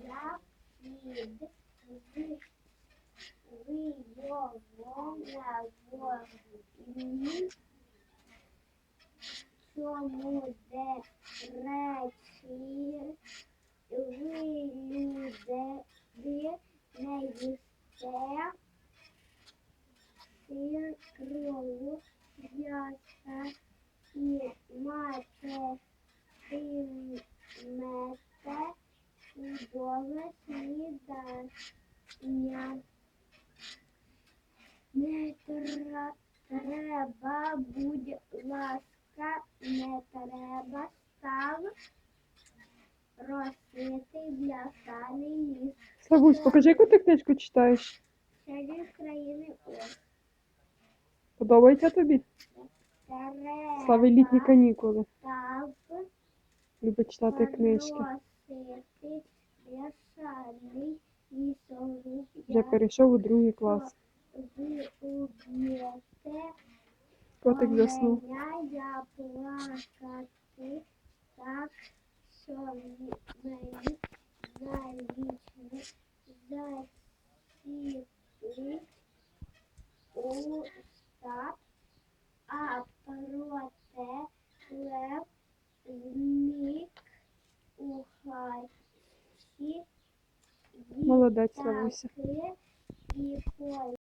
я під ви- вийого на вогні, чому де речі ви люди не їсте сир, крову, чудове снідання. Не тра- треба, будь ласка, не треба став росити для сани ліс. Славусь, покажи, яку ти книжку читаєш. Серед країни ось. Подобається тобі? Треба Слави літні канікули. став Любить читати книжки. Вже перейшов у другий клас. ви уб'єте Котик заснув. мене, я плакати так, що мені навічно засіплить уста, а проте лев зник у хаті. Молодець, і